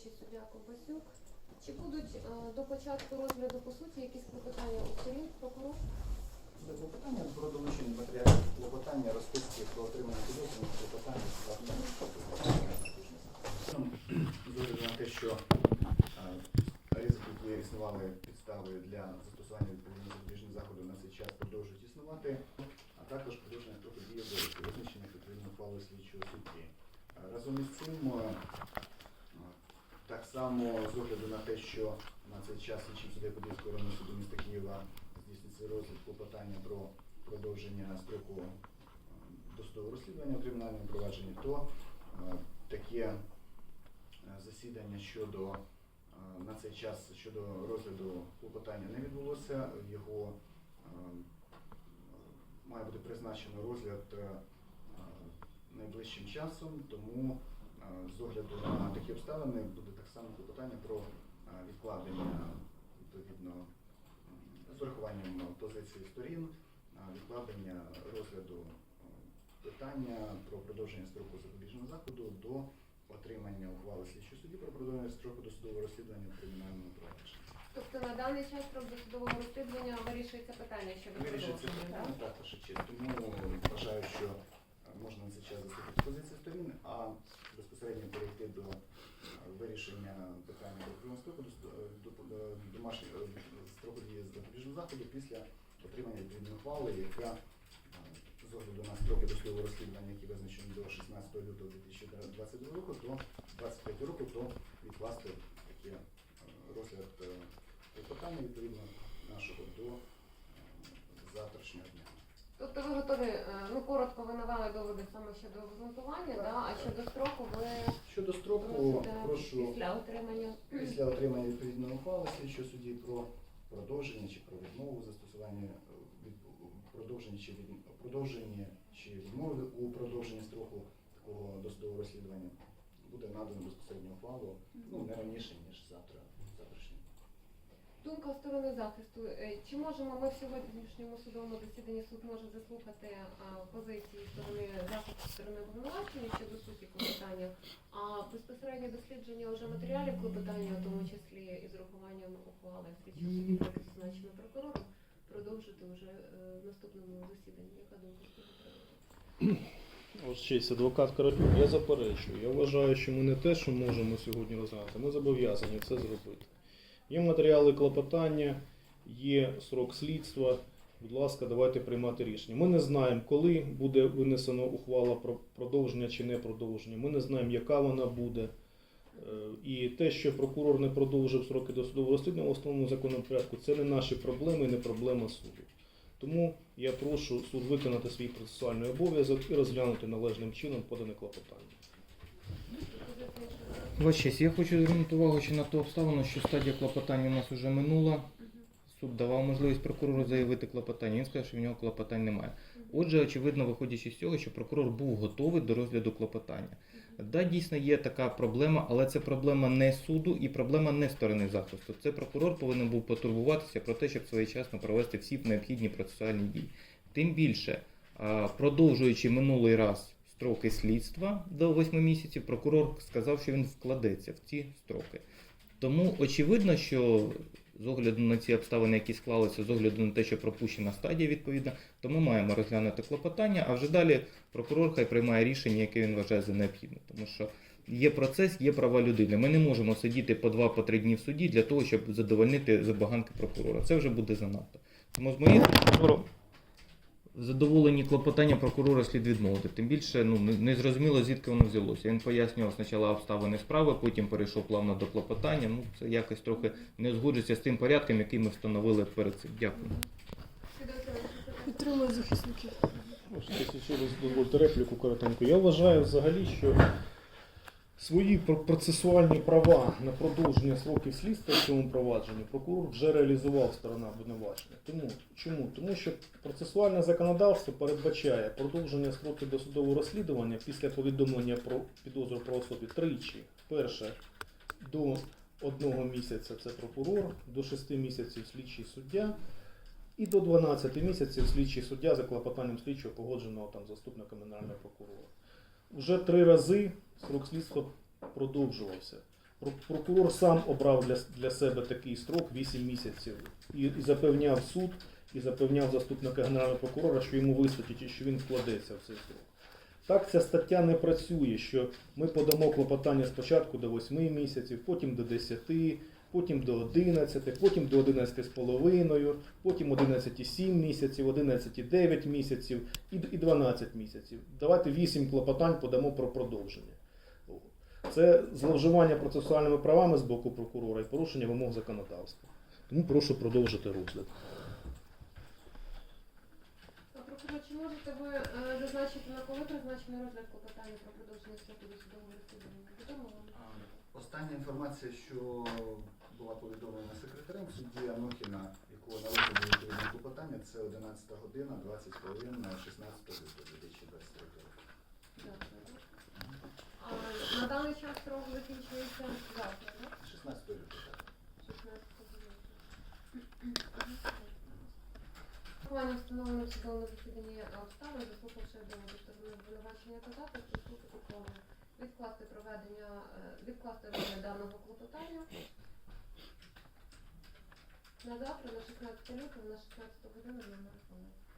слідчий суддя Ковбасюк. Чи будуть е, до початку розгляду по суті якісь клопотання у сторін прокурор? Клопотання про долучення матеріалів клопотання, розписки про отримання підозрюваних клопотання огляду на те, що е, ризики, які існували підстави для застосування відповідних запобіжних заходів на цей час продовжують існувати, а також продовження строку дії визначених відповідною ухвалою слідчого судді. Е, Разом із цим е, так само з огляду на те, що на цей час слідчим суддя Подільського районного суду міста Києва здійснюється розгляд клопотання про продовження строку е, досудового розслідування у кримінальному провадженні, то е, таке е, засідання щодо на цей час щодо розгляду клопотання не відбулося. Його має бути призначено розгляд найближчим часом, тому з огляду на такі обставини буде само клопотання про е, відкладення відповідно з урахуванням позиції сторін, е, відкладення розгляду е, питання про продовження строку запобіжного заходу до отримання ухвали слідчого судді про продовження строку досудового розслідування в кримінальному провадженні. Тобто на даний час строк досудового розслідування вирішується питання щодо Вирішиться продовження, питання так? і честь. Тому вважаю, що можна на цей час заслухати позиції сторін, а безпосередньо перейти до вирішення питання строку до, до домашнього строку дії запобіжного заходу після отримання відповідної ухвали, яка е, з огляду на строки досудового розслідування, які визначені до 16 лютого 2022 року, до 25 року, то відкласти таке е, розгляд е, питання відповідно нашого до завтрашнього дня. Тобто ви готові, ну коротко ви навели доводи саме щодо обґрунтування, да? а щодо строку ви Щодо строку, прошу після отримання. після отримання відповідної ухвали слідчого судді про продовження чи про відмову застосування е, від продовження чи від продовження чи відмови у продовженні строку такого досудового розслідування буде надано безпосередньо ухвалу ну не раніше ніж завтра завтрашнього. Думка сторони захисту. Е, Чи можемо ми в сьогоднішньому судовому засіданні суд може заслухати позиції сторони захисту сторони обвинувачення щодо суті клопотання, а безпосередньо дослідження вже матеріалів клопотання, в тому числі із урахуванням ухвали слідчого судді, як зазначено прокурором, продовжити вже е, в наступному засіданні. Яка думка з? Ось честь, адвокат Карапюк, я заперечую. Я вважаю, що ми не те, що можемо сьогодні розглянути, ми зобов'язані це зробити. Є матеріали клопотання, є срок слідства. Будь ласка, давайте приймати рішення. Ми не знаємо, коли буде винесено ухвала про продовження чи не продовження. Ми не знаємо, яка вона буде. Е, І те, що прокурор не продовжив сроки досудового розслідування в основному законному порядку, це не наші проблеми не проблема суду. Тому я прошу суд виконати свій процесуальний обов'язок і розглянути належним чином подане клопотання. Ваша честь, я хочу звернути увагу ще на ту обставину, що стадія клопотання у нас вже минула. Суд давав можливість прокурору заявити клопотання. Він сказав, що в нього клопотань немає. Отже, очевидно, виходячи з цього, що прокурор був готовий до розгляду клопотання. Да, дійсно є така проблема, але це проблема не суду і проблема не сторони захисту. Це прокурор повинен був потурбуватися про те, щоб своєчасно провести всі необхідні процесуальні дії. Тим більше, продовжуючи минулий раз строки слідства до 8 місяців, прокурор сказав, що він вкладеться в ці строки. Тому очевидно, що з огляду на ці обставини, які склалися, з огляду на те, що пропущена стадія відповідна, то ми маємо розглянути клопотання, а вже далі прокурор хай приймає рішення, яке він вважає за необхідне. Тому що є процес, є права людини. Ми не можемо сидіти по два по три дні в суді для того, щоб задовольнити забаганки прокурора. Це вже буде занадто. Тому з моєї точки задоволенні клопотання прокурора слід відмовити. Тим більше ну, не- не зрозуміло, звідки воно взялося. Він пояснював спочатку обставини справи, потім перейшов плавно до клопотання. Ну, це якось трохи не згоджується з тим порядком, який ми встановили перед цим. Дякую. Підтримую захисників. Ось дозвольте репліку коротеньку. Я вважаю взагалі, що свої процесуальні права на продовження сроків слідства в цьому провадженні прокурор вже реалізував сторона обвинувачення. Тому чому? Тому що процесуальне законодавство передбачає продовження строків досудового розслідування після повідомлення про підозру про особі тричі. Перше до одного місяця це прокурор, до шести місяців слідчий суддя. І до 12 місяців слідчий суддя за клопотанням слідчого погодженого там заступника генерального прокурора. Вже три рази срок слідства продовжувався. Прокурор сам обрав для, для себе такий строк 8 місяців і, і запевняв суд, і запевняв заступника генерального прокурора, що йому вистачить і що він вкладеться в цей строк. Так ця стаття не працює, що ми подамо клопотання спочатку до 8 місяців, потім до 10, потім до 11, потім до 11 з половиною, потім 11,7 місяців, 11,9 місяців і, і 12 місяців. Давайте 8 клопотань подамо про продовження. Це зловживання процесуальними правами з боку прокурора і порушення вимог законодавства. Тому прошу продовжити розгляд. А прокурор, чи можете ви е, зазначити, на коли призначений розгляд клопотання про продовження строку досудового розслідування? Відомо вам? Остання інформація, що була повідомлена секретарем судді Анохіна, якого на розгляді відповідне клопотання, це 11 година, 20 хвилин, 16 лютого 2023 року. А на даний час строк закінчується завтра, так? 16 лютого, так. 16 лютого. Врахування встановлено в судовому засіданні обставин, заслухавши доводи сторони обвинувачення та запит, присутку ухвали відкласти проведення, е, відкласти даного клопотання на завтра, на 16 лютого, на 16 годину номер.